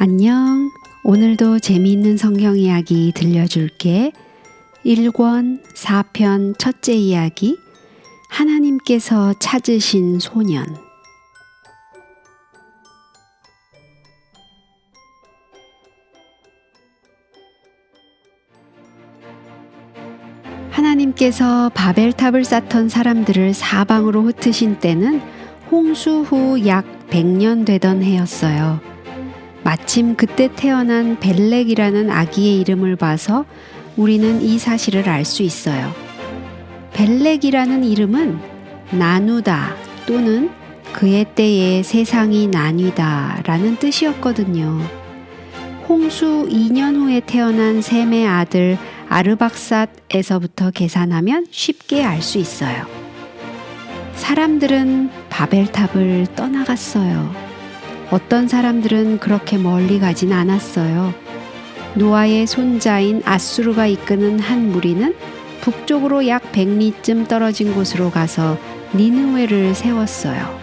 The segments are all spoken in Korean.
안녕. 오늘도 재미있는 성경 이야기 들려줄게. 1권 4편 첫째 이야기. 하나님께서 찾으신 소년. 하나님께서 바벨탑을 쌓던 사람들을 사방으로 흩으신 때는 홍수 후 약 100년 되던 해였어요. 마침 그때 태어난 벨렉이라는 아기의 이름을 봐서 우리는 이 사실을 알 수 있어요. 벨렉이라는 이름은 나누다 또는 그의 때에 세상이 나뉘다 라는 뜻이었거든요. 홍수 2년 후에 태어난 셈의 아들 아르박삿에서부터 계산하면 쉽게 알 수 있어요. 사람들은 바벨탑을 떠나갔어요. 어떤 사람들은 그렇게 멀리 가진 않았어요. 노아의 손자인 아수르가 이끄는 한 무리는 북쪽으로 약 100리쯤 떨어진 곳으로 가서 니느웨를 세웠어요.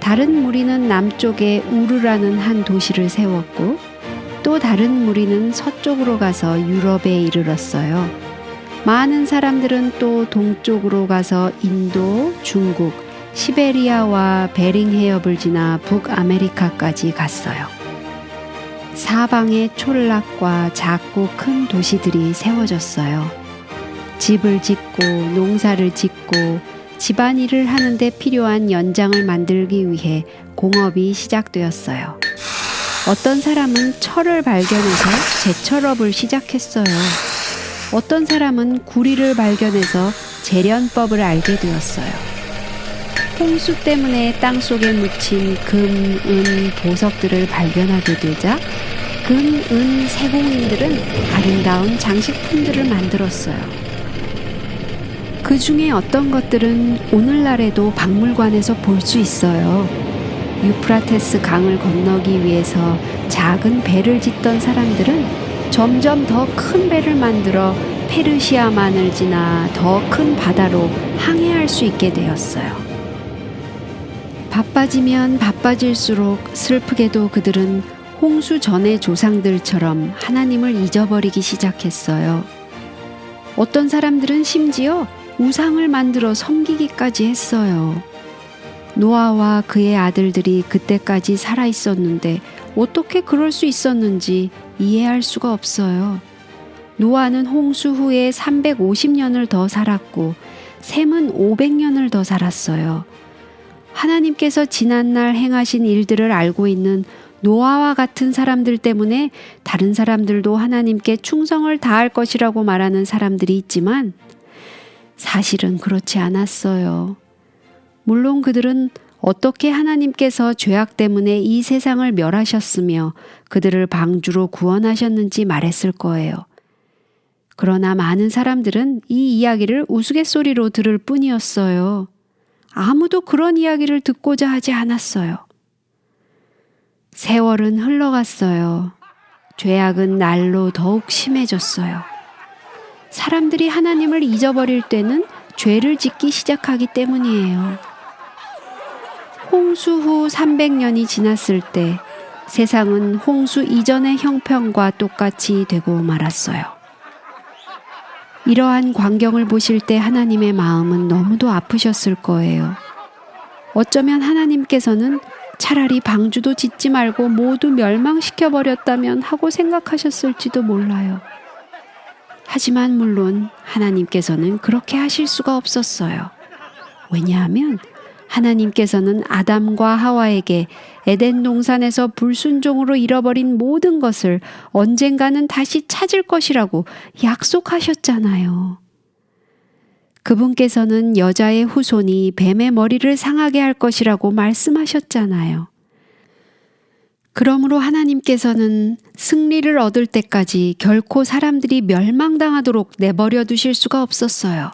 다른 무리는 남쪽에 우르라는 한 도시를 세웠고 또 다른 무리는 서쪽으로 가서 유럽에 이르렀어요. 많은 사람들은 또 동쪽으로 가서 인도, 중국, 시베리아와 베링 해협을 지나 북아메리카까지 갔어요. 사방에 촌락과 작고 큰 도시들이 세워졌어요. 집을 짓고 농사를 짓고 집안일을 하는데 필요한 연장을 만들기 위해 공업이 시작되었어요. 어떤 사람은 철을 발견해서 제철업을 시작했어요. 어떤 사람은 구리를 발견해서 재련법을 알게 되었어요. 홍수 때문에 땅 속에 묻힌 금, 은, 보석들을 발견하게 되자 금, 은, 세공인들은 아름다운 장식품들을 만들었어요. 그 중에 어떤 것들은 오늘날에도 박물관에서 볼 수 있어요. 유프라테스 강을 건너기 위해서 작은 배를 짓던 사람들은 점점 더 큰 배를 만들어 페르시아만을 지나 더 큰 바다로 항해할 수 있게 되었어요. 바빠지면 바빠질수록 슬프게도 그들은 홍수 전의 조상들처럼 하나님을 잊어버리기 시작했어요. 어떤 사람들은 심지어 우상을 만들어 섬기기까지 했어요. 노아와 그의 아들들이 그때까지 살아 있었는데 어떻게 그럴 수 있었는지 이해할 수가 없어요. 노아는 홍수 후에 350년을 더 살았고 셈은 500년을 더 살았어요. 하나님께서 지난날 행하신 일들을 알고 있는 노아와 같은 사람들 때문에 다른 사람들도 하나님께 충성을 다할 것이라고 말하는 사람들이 있지만 사실은 그렇지 않았어요. 물론 그들은 어떻게 하나님께서 죄악 때문에 이 세상을 멸하셨으며 그들을 방주로 구원하셨는지 말했을 거예요. 그러나 많은 사람들은 이 이야기를 우스갯소리로 들을 뿐이었어요. 아무도 그런 이야기를 듣고자 하지 않았어요. 세월은 흘러갔어요. 죄악은 날로 더욱 심해졌어요. 사람들이 하나님을 잊어버릴 때는 죄를 짓기 시작하기 때문이에요. 홍수 후 300년이 지났을 때 세상은 홍수 이전의 형편과 똑같이 되고 말았어요. 이러한 광경을 보실 때 하나님의 마음은 너무도 아프셨을 거예요. 어쩌면 하나님께서는 차라리 방주도 짓지 말고 모두 멸망시켜 버렸다면 하고 생각하셨을지도 몰라요. 하지만 물론 하나님께서는 그렇게 하실 수가 없었어요. 왜냐하면 하나님께서는 아담과 하와에게 에덴 동산에서 불순종으로 잃어버린 모든 것을 언젠가는 다시 찾을 것이라고 약속하셨잖아요. 그분께서는 여자의 후손이 뱀의 머리를 상하게 할 것이라고 말씀하셨잖아요. 그러므로 하나님께서는 승리를 얻을 때까지 결코 사람들이 멸망당하도록 내버려 두실 수가 없었어요.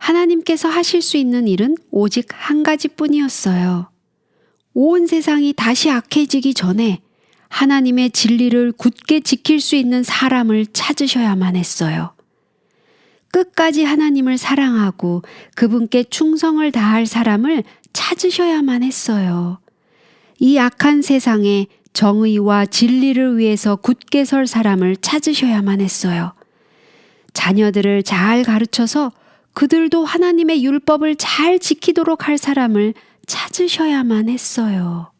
하나님께서 하실 수 있는 일은 오직 한 가지 뿐이었어요. 온 세상이 다시 악해지기 전에 하나님의 진리를 굳게 지킬 수 있는 사람을 찾으셔야만 했어요. 끝까지 하나님을 사랑하고 그분께 충성을 다할 사람을 찾으셔야만 했어요. 이 악한 세상에 정의와 진리를 위해서 굳게 설 사람을 찾으셔야만 했어요. 자녀들을 잘 가르쳐서 그들도 하나님의 율법을 잘 지키도록 할 사람을 찾으셔야만 했어요.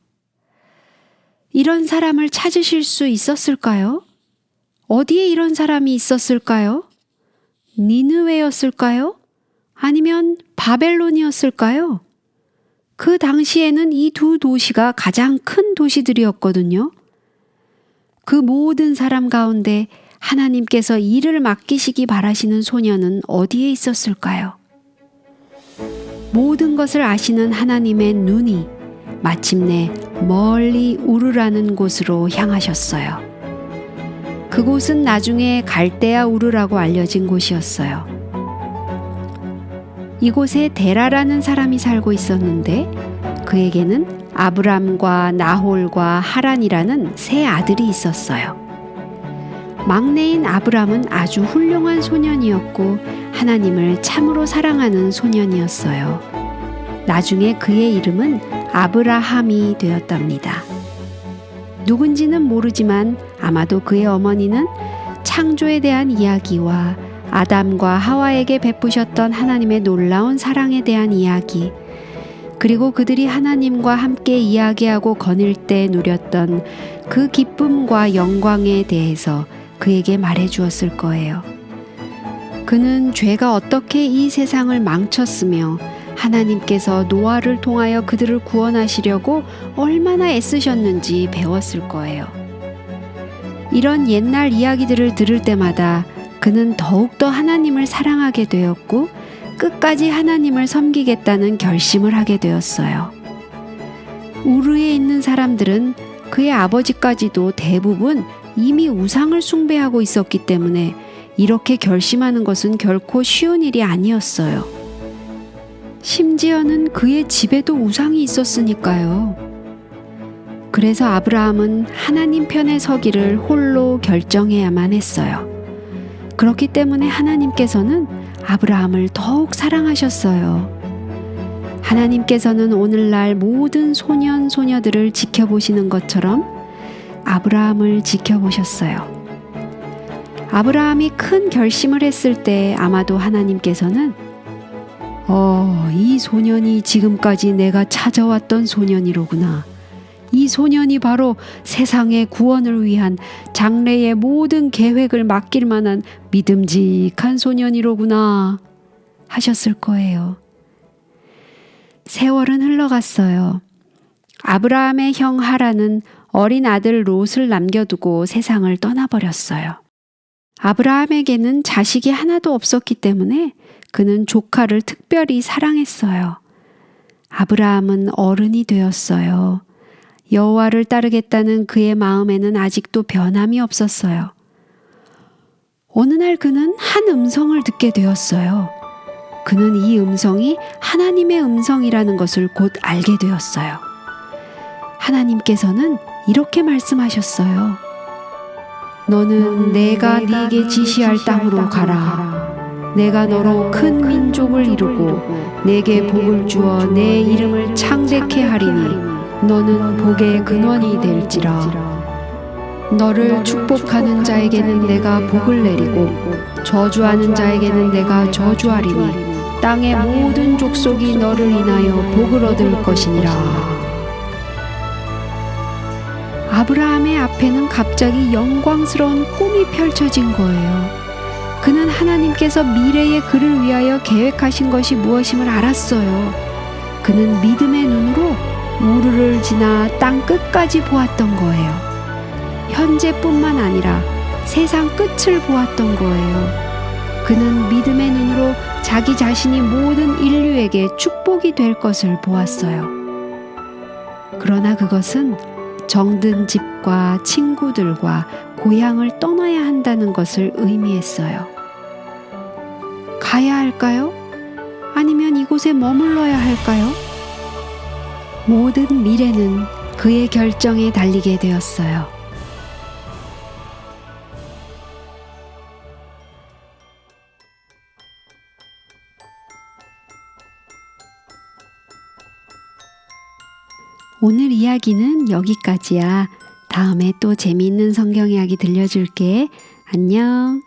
이런 사람을 찾으실 수 있었을까요? 어디에 이런 사람이 있었을까요? 니느웨였을까요? 아니면 바벨론이었을까요? 그 당시에는 이 두 도시가 가장 큰 도시들이었거든요. 그 모든 사람 가운데 하나님께서 일을 맡기시기 바라시는 소녀는 어디에 있었을까요? 모든 것을 아시는 하나님의 눈이 마침내 멀리 우르라는 곳으로 향하셨어요. 그곳은 나중에 갈대아 우르라고 알려진 곳이었어요. 이곳에 데라라는 사람이 살고 있었는데 그에게는 아브람과 나홀과 하란이라는 세 아들이 있었어요. 막내인 아브람은 아주 훌륭한 소년이었고 하나님을 참으로 사랑하는 소년이었어요. 나중에 그의 이름은 아브라함이 되었답니다. 누군지는 모르지만 아마도 그의 어머니는 창조에 대한 이야기와 아담과 하와에게 베푸셨던 하나님의 놀라운 사랑에 대한 이야기, 그리고 그들이 하나님과 함께 이야기하고 거닐 때 누렸던 그 기쁨과 영광에 대해서 그에게 말해 주었을 거예요. 그는 죄가 어떻게 이 세상을 망쳤으며 하나님께서 노아를 통하여 그들을 구원하시려고 얼마나 애쓰셨는지 배웠을 거예요. 이런 옛날 이야기들을 들을 때마다 그는 더욱더 하나님을 사랑하게 되었고 끝까지 하나님을 섬기겠다는 결심을 하게 되었어요. 우르에 있는 사람들은 그의 아버지까지도 대부분 이미 우상을 숭배하고 있었기 때문에 이렇게 결심하는 것은 결코 쉬운 일이 아니었어요. 심지어는 그의 집에도 우상이 있었으니까요. 그래서 아브라함은 하나님 편에 서기를 홀로 결정해야만 했어요. 그렇기 때문에 하나님께서는 아브라함을 더욱 사랑하셨어요. 하나님께서는 오늘날 모든 소년, 소녀들을 지켜보시는 것처럼 아브라함을 지켜보셨어요. 아브라함이 큰 결심을 했을 때 아마도 하나님께서는 어, 이 소년이 지금까지 내가 찾아왔던 소년이로구나. 이 소년이 바로 세상의 구원을 위한 장래의 모든 계획을 맡길 만한 믿음직한 소년이로구나 하셨을 거예요. 세월은 흘러갔어요. 아브라함의 형 하라는 어린 아들 롯을 남겨두고 세상을 떠나버렸어요. 아브라함에게는 자식이 하나도 없었기 때문에 그는 조카를 특별히 사랑했어요. 아브라함은 어른이 되었어요. 여호와를 따르겠다는 그의 마음에는 아직도 변함이 없었어요. 어느 날 그는 한 음성을 듣게 되었어요. 그는 이 음성이 하나님의 음성이라는 것을 곧 알게 되었어요. 하나님께서는 이렇게 말씀하셨어요. 너는 내가 네게 지시할 땅으로 가라. 내가 너로 큰 민족을 이루고 내게 복을 주어 내 이름을 창대케 하리니 너는 복의 근원이 될지라. 너를 축복하는 자에게는 내가 복을 내리고 저주하는 자에게는 내가 저주하리니 땅의 모든 족속이 너를 인하여 복을 얻을 것이니라. 아브라함의 앞에는 갑자기 영광스러운 꿈이 펼쳐진 거예요. 그는 하나님께서 미래의 그를 위하여 계획하신 것이 무엇임을 알았어요. 그는 믿음의 눈으로 우르를 지나 땅 끝까지 보았던 거예요. 현재뿐만 아니라 세상 끝을 보았던 거예요. 그는 믿음의 눈으로 자기 자신이 모든 인류에게 축복이 될 것을 보았어요. 그러나 그것은 정든 집과 친구들과 고향을 떠나야 한다는 것을 의미했어요. 가야 할까요? 아니면 이곳에 머물러야 할까요? 모든 미래는 그의 결정에 달리게 되었어요. 오늘 이야기는 여기까지야. 다음에 또 재미있는 성경 이야기 들려줄게. 안녕.